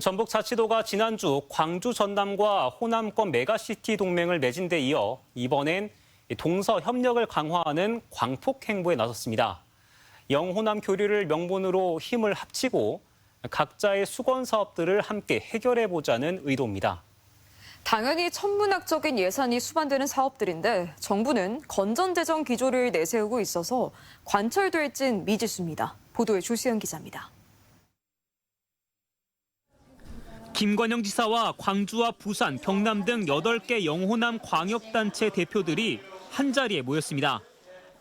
전북 자치도가 지난주 광주 전남과 호남권 메가시티 동맹을 맺은 데 이어 이번엔 동서 협력을 강화하는 광폭 행보에 나섰습니다. 영호남 교류를 명분으로 힘을 합치고 각자의 수건 사업들을 함께 해결해 보자는 의도입니다. 당연히 천문학적인 예산이 수반되는 사업들인데 정부는 건전재정 기조를 내세우고 있어서 관철될진 미지수입니다. 보도에 조수연 기자입니다. 김관영 지사와 광주와 부산, 경남 등 8개 영호남 광역단체 대표들이 한자리에 모였습니다.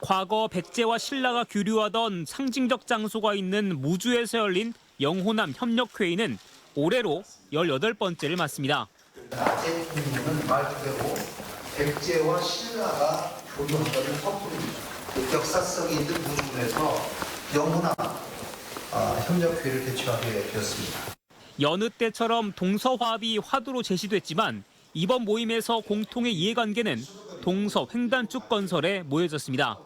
과거 백제와 신라가 교류하던 상징적 장소가 있는 무주에서 열린 영호남 협력회의는 올해로 18번째를 맞습니다. 아재님은 말 그대로 백제와 신라가 교류하던 서투릅니다. 그 역사성이 있는 부분에서 영문화 아, 협력회를 개최하게 되었습니다. 여느 때처럼 동서화합이 화두로 제시됐지만 이번 모임에서 공통의 이해관계는 동서 횡단축 건설에 모여졌습니다.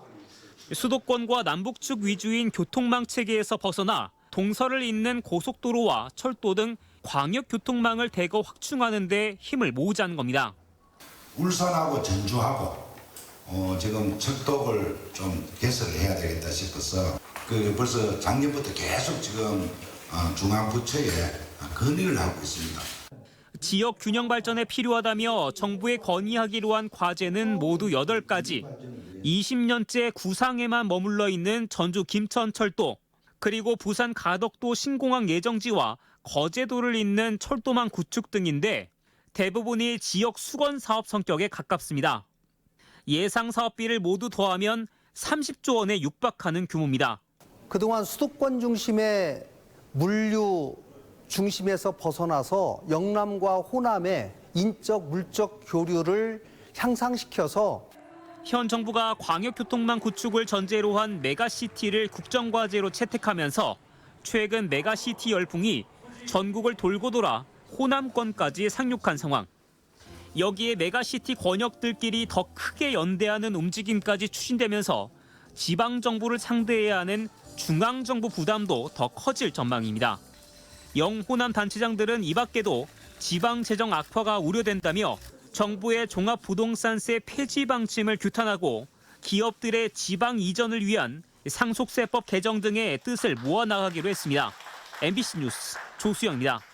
수도권과 남북축 위주인 교통망 체계에서 벗어나 동서를 잇는 고속도로와 철도 등 광역 교통망을 대거 확충하는 데 힘을 모으자는 겁니다. 울산하고 전주하고 어, 지금 철도를 좀 개설을 해야 되겠다 싶어서 그 벌써 작년부터 계속 지금 어, 중앙부처에 건의를 하고 있습니다. 지역 균형 발전에 필요하다며 정부에 건의하기로 한 과제는 모두 8가지. 20년째 구상에만 머물러 있는 전주 김천철도, 그리고 부산 가덕도 신공항 예정지와 거제도를 잇는 철도망 구축 등인데 대부분이 지역 수건 사업 성격에 가깝습니다. 예상 사업비를 모두 더하면 30조 원에 육박하는 규모입니다. 그동안 수도권 중심의 물류 중심에서 벗어나서 영남과 호남의 인적 물적 교류를 향상시켜서 현 정부가 광역교통망 구축을 전제로 한 메가시티를 국정과제로 채택하면서 최근 메가시티 열풍이 전국을 돌고 돌아 호남권까지 상륙한 상황. 여기에 메가시티 권역들끼리 더 크게 연대하는 움직임까지 추진되면서 지방 정부를 상대해야 하는 중앙 정부 부담도 더 커질 전망입니다. 영호남 단체장들은 이 밖에도 지방 재정 악화가 우려된다며 정부의 종합부동산세 폐지 방침을 규탄하고 기업들의 지방 이전을 위한 상속세법 개정 등의 뜻을 모아 나가기로 했습니다. MBC 뉴스 조수영입니다.